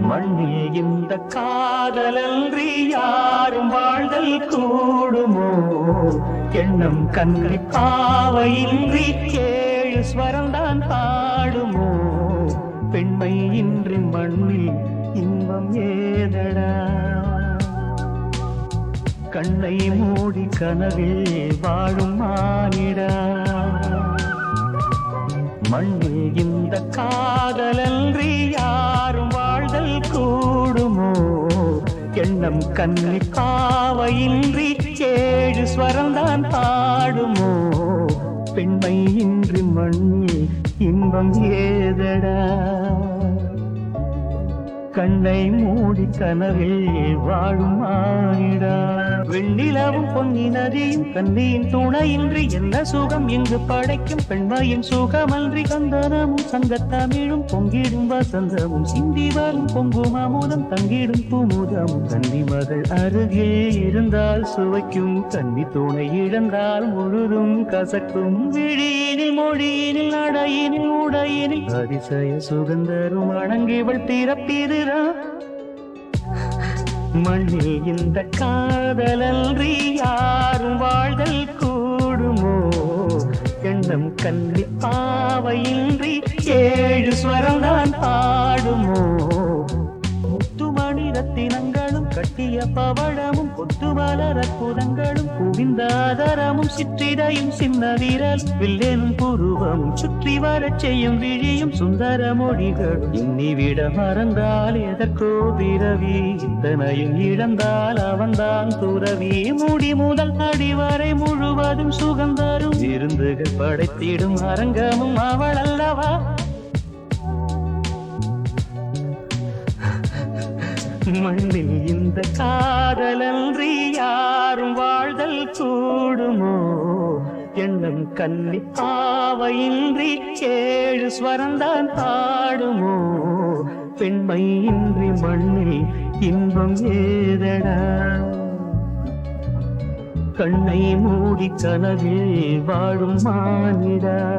மண்ணில் இந்த காதலன்றி யாரும் வாழ்தல் கூடுமோ? எண்ணம் கண்ணை பாவையின்றி ஏழு ஸ்வரம்தான் பாடுமோ? பெண்மை இன்றி மண்ணில் இன்பம் ஏதடா? கண்ணை மூடி கனவில் வாழும் மானிடா? மண்ணில் இந்த காதலன்றி யார் எண்ணம் கண்ணி பாவையின்றி ஏழு ஸ்வரம்தான் பாடுமோ? பெண்மை இன்றி மண் இன்பம் ஏதடா? கண்ணை மூடி கனவில் வாழும் மானிடா வெண்ணிலவும் பொன்னி நதியும் கண்ணியின் துணையின்றி என்ன சுகம்? இங்கு படைக்கும் பெண்மையின் சுகமன்றி சந்தனமும் சங்கத்தமிழும் பொங்கிடும் வசந்தமும் சிந்தி வரும் பொங்கும் அமுதம் தங்கிடும் பூமுதமும் கன்னி மகள் அருகே இருந்தால் சுவைக்கும் கன்னி துணை இழந்தால் முழுதும் கசக்கும். விழியினில் மொழியினில் நடையினில் உடையினில் அதிசய சுகந்தரும் வணங்கிவள் பிறப்பிதுதான் மண்ணில் இந்த காதலன்றி யாரும் வாழ்தல் கூடுமோ? எண்ணம் கல்வி பாவையின்றி ஏழு ஸ்வரம் தான் பாடுமோ? முத்துமணி ரத்தினங்களும் கட்டிய பவழமும் கொத்து மலர் அற்புதங்களும் குவிந்தாதரமும் சிற்றிடையும் சின்ன வீரல் வில்லேனும் புருவம் சுற்றி வரச் செய்யும் விழியும் சுந்தர மொழிகளும் இன்னிவிட மறந்தால் எதற்கோ பிறவி இத்தனையும் இழந்தால் அவன்தான் துறவி. மூடி முதல் அடிவரை முழுவதும் சுகந்தரும் விருந்துகள் படைத்திடும் அரங்கமும் அவள் அல்லவா மண்ணில் இந்த காதலன்றி யாரும் வாழ்தல் கூடுமோ? எண்ணம் கல்லி பாவையின்றி ஏழு ஸ்வரந்தான் பாடுமோ? பெண்மை இன்றி மண்ணில் இன்பம் ஏதடா? கண்ணை மூடி கனவில் வாழும் மானிடா?